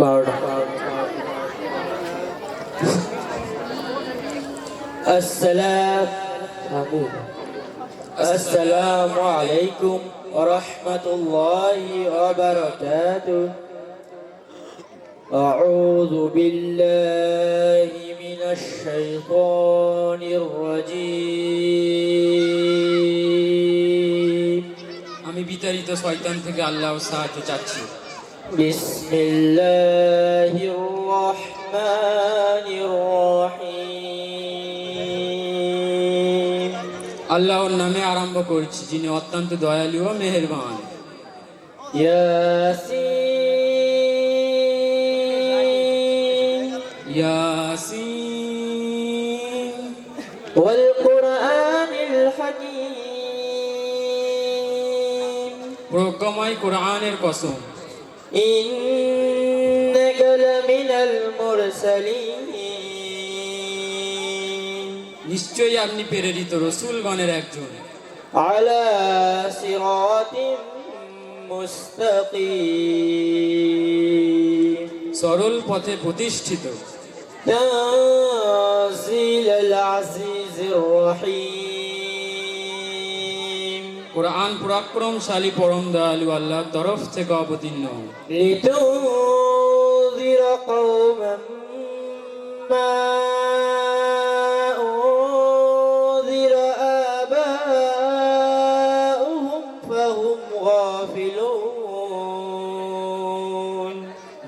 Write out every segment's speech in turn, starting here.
বারোটা السلام السلام عليكم ورحمة الله وبركاته أعوذ بالله من الشيطان الرجيم আমি বিতাড়িত শয়তান থেকে আল্লাহ সাহায্য চাচ্ছি بسم الله الرحمن الرحيم আল্লাহর নামে আরম্ভ করছি যিনি অত্যন্ত দয়ালু ও মেহেরবান ياسين ইয়াসিন والقرآن الحكيم প্রজ্ঞময় কোরআনের কসম إنك لمن المرسلين নিশ্চয়ই আপনি প্রেরিত রসুলগণের একজন على صراط مستقيم সরল পথে প্রতিষ্ঠিত تنزيل العزيز الرحيم কোরআন পরাক্রমশালী পরম দয়ালু আল্লাহর তরফ থেকে অবতীর্ণ لتنذر قوما ما أنذر آباؤهم فهم غافلون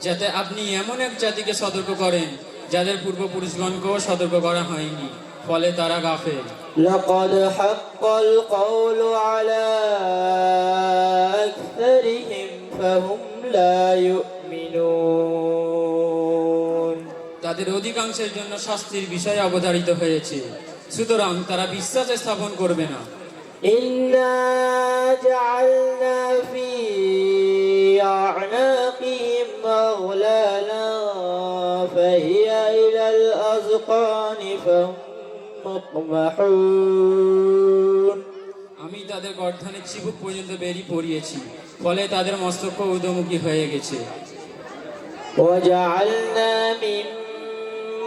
যাতে আপনি এমন এক জাতিকে সতর্ক করেন যাদের পূর্বপুরুষগণকেও সতর্ক করা হয়নি ফলে তারা গাফেল لقد حق القول على أكثرهم فهم لا يؤمنون তাদের অধিকাংশের জন্য শাস্তির বিষয় অবধারিত হয়েছে সুতরাং তারা বিশ্বাস স্থাপন করবে না إنا جعلنا في أعناقهم أغلالا فهي إلى الأذقان فهم مقمحون আমি তাদের গর্ধানে চিবুক পর্যন্ত বেরি পড়িয়েছি ফলে তাদের মস্তক উদমুখী হয়ে গেছে وجعلنا من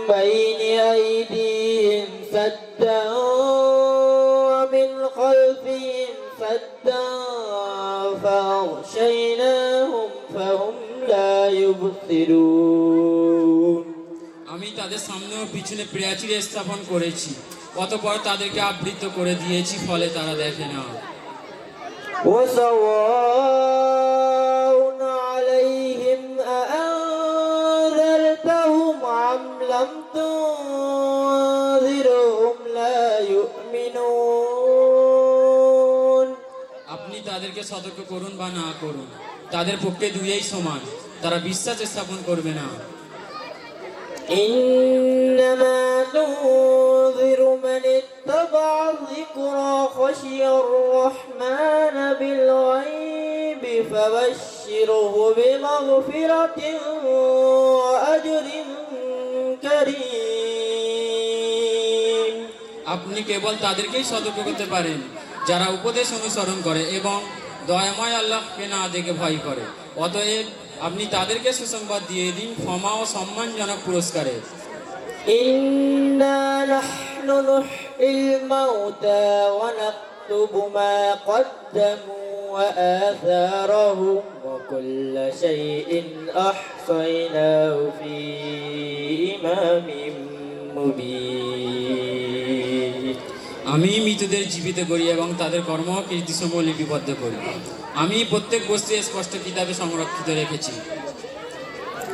بين أيديهم سدا ومن خلفهم سدا فأغشيناهم فهم لا يبصرون আমি তাদের সামনে ও পিছনে প্রাচীর স্থাপন করেছি অতপর তাদেরকে আবৃত করে দিয়েছি ফলে তারা দেখে না। আপনি তাদেরকে সতর্ক করুন বা না করুন তাদের পক্ষে দুইয়েই সমান তারা বিশ্বাস স্থাপন করবে না। ইন্নামা اتبع الذكر خشي الرحمن بالغيب فبشره بمغفرة وأجر كريم আপনি কেবল তাদেরকেই সতর্ক করতে পারেন যারা উপদেশ অনুসরণ করে এবং দয়াময় আল্লাহকে না দেখে ভয় করে অতএব আপনি তাদেরকে সুসংবাদ দিয়ে দিন ক্ষমা ও সম্মানজনক পুরস্কারে إنا نحن نحيي الموتى ونكتب ما قدموا وآثارهم وكل شيء أحصيناه في إمام مبين আমি মৃতদের জীবিত করি এবং তাদের কর্ম ও কীর্তিসমূহ লিপিবদ্ধ করি আমি প্রত্যেক বস্তু স্পষ্ট কিতাবে সংরক্ষিত রেখেছি